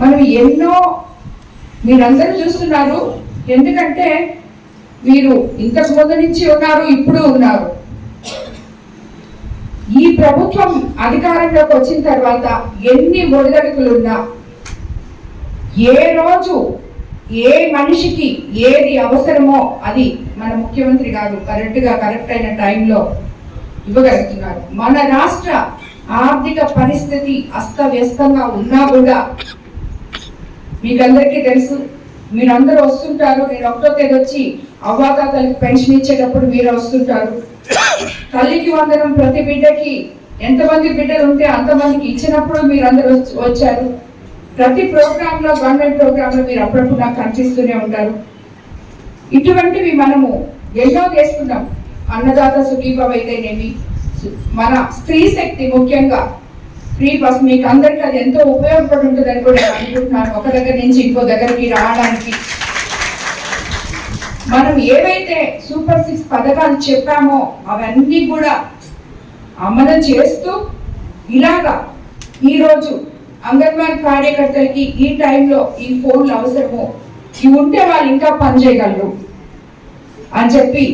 మనం ఎన్నో మీరందరూ చూస్తున్నారు. ఎందుకంటే మీరు ఇంతకు ముందు నుంచి ఉన్నారు ఇప్పుడు ఉన్నారు. ఈ ప్రభుత్వం అధికారంలోకి వచ్చిన తర్వాత ఎన్ని ఒడిదడుకులున్నా ఏ రోజు ఏ మనిషికి ఏది అవసరమో అది మన ముఖ్యమంత్రి గారు కరెక్ట్గా కరెక్ట్ అయిన టైంలో ఇవ్వగలుగుతున్నారు. మన రాష్ట్ర ఆర్థిక పరిస్థితి అస్తవ్యస్తంగా ఉన్నా కూడా మీకందరికీ తెలుసు మీరందరూ వస్తుంటారు. నేను ఒకటో తేదీ వచ్చి అవ్వాతాతలకి పెన్షన్ ఇచ్చేటప్పుడు మీరు వస్తుంటారు. తల్లికి వందనం ప్రతి బిడ్డకి ఎంతమంది బిడ్డలు ఉంటే అంతమందికి ఇచ్చినప్పుడు మీరందరూ వచ్చి- వచ్చారు. ప్రతి ప్రోగ్రామ్లో గవర్నమెంట్ ప్రోగ్రామ్లో మీరు అప్పుడప్పుడు నాకు కనిపిస్తూనే ఉంటారు. ఇటువంటివి మనము ఎన్నో చేసుకున్నాం అన్నదాత సుఖీభవ అయితేనేమి మన స్త్రీ శక్తి ముఖ్యంగా ఫ్రీ బస్ మీకు అందరికీ అది ఎంతో ఉపయోగపడి ఉంటుందని కూడా అనుకుంటున్నాను. ఒక దగ్గర నుంచి ఇంకో దగ్గరికి రావడానికి. మనం ఏవైతే సూపర్ సిక్స్ పథకాలు చెప్పామో అవన్నీ కూడా అమలు చేస్తూ ఇలాగా ఈరోజు అంగన్వాడీ కార్యకర్తలకి ఈ టైంలో ఈ ఫోన్లు అవసరము. ఇవి ఉంటే వాళ్ళు ఇంకా పని చేయగలరు అని చెప్పి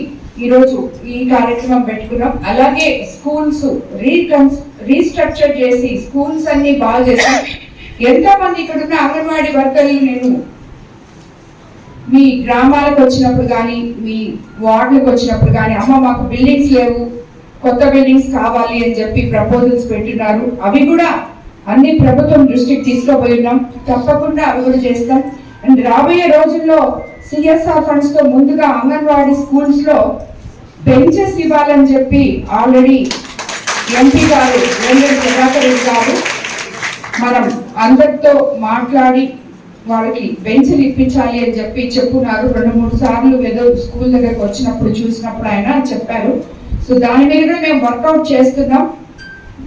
ఈరోజు ఈ కార్యక్రమం పెట్టుకున్నాం. అలాగే స్కూల్స్ రీకన్స్ రీస్ట్రక్చర్ చేసి స్కూల్స్ అన్ని బాగా చేసి ఎంతో మంది ఇక్కడ ఉన్న అంగన్వాడీ వర్కర్లు నేను మీ గ్రామాలకు వచ్చినప్పుడు కానీ మీ వార్డులకు వచ్చినప్పుడు కానీ అమ్మ మాకు బిల్డింగ్స్ లేవు కొత్త బిల్డింగ్స్ కావాలి అని చెప్పి ప్రపోజల్స్ పెట్టినారు. అవి కూడా అన్ని ప్రభుత్వం దృష్టికి తీసుకుపోయి ఉన్నాం. తప్పకుండా అవి కూడా చేస్తాం. అండ్ రాబోయే రోజుల్లో సిఎస్ఆర్ ఫండ్స్తో ముందుగా అంగన్వాడీ స్కూల్స్లో బెంచెస్ ఇవ్వాలని చెప్పి ఆల్రెడీ ఎంపీ గారు వేంకట ప్రభాకర్ రెడ్డి గారు మనం అందరితో మాట్లాడి వాళ్ళకి బెంచ్లు ఇప్పించాలి అని చెప్పి చెప్పున్నారు. రెండు మూడు సార్లు ఏదో స్కూల్ దగ్గరకు వచ్చినప్పుడు చూసినప్పుడు ఆయన చెప్పారు. సో దాని మీద కూడా మేము వర్కౌట్ చేస్తున్నాం.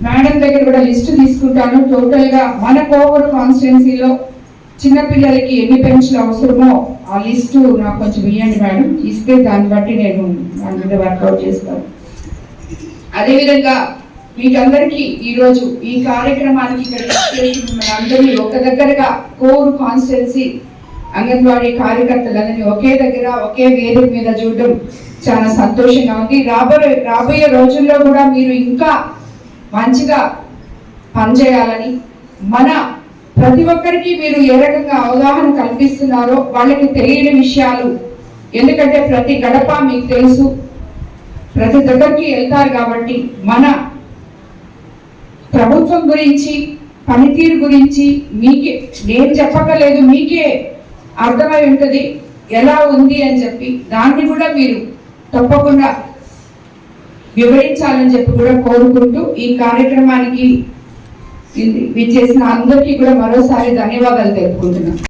మేడం దగ్గర కూడా లిస్ట్ తీసుకుంటాను. టోటల్గా మన కోవూరు కాన్స్టిట్యున్సీలో చిన్నపిల్లలకి ఎన్ని బెంచ్లు అవసరమో ఆ లిస్టు నాకు కొంచెం ఇవ్వండి మేడం. ఇస్తే దాన్ని బట్టి నేను దాని మీద వర్కౌట్ చేస్తాను. అదేవిధంగా మీకందరికీ ఈరోజు ఈ కార్యక్రమానికి ఇక్కడ అందరినీ ఒక దగ్గరగా కోర్ కాన్స్టిట్యున్సీ అంగన్వాడీ కార్యకర్తలందరినీ ఒకే దగ్గర ఒకే వేదిక మీద చూడడం చాలా సంతోషంగా ఉంది. రాబోయే రాబోయే రోజుల్లో కూడా మీరు ఇంకా మంచిగా పనిచేయాలని మన ప్రతి ఒక్కరికి మీరు ఏ రకంగా అవగాహన కల్పిస్తున్నారో వాళ్ళకి తెలియని విషయాలు ఎందుకంటే ప్రతి గడప మీకు తెలుసు. ప్రతి దగ్గరికి వెళ్తారు కాబట్టి మన ప్రభుత్వం గురించి పనితీరు గురించి మీకే నేను చెప్పకలేదు మీకే అర్థమై ఉంటుంది ఎలా ఉంది అని చెప్పి దాన్ని కూడా మీరు తప్పకుండా వివరించాలని చెప్పి కూడా కోరుకుంటూ ఈ కార్యక్రమానికి ఇది- విచ్చేసిన అందరికీ కూడా మరోసారి ధన్యవాదాలు తెలుపుకుంటున్నాను.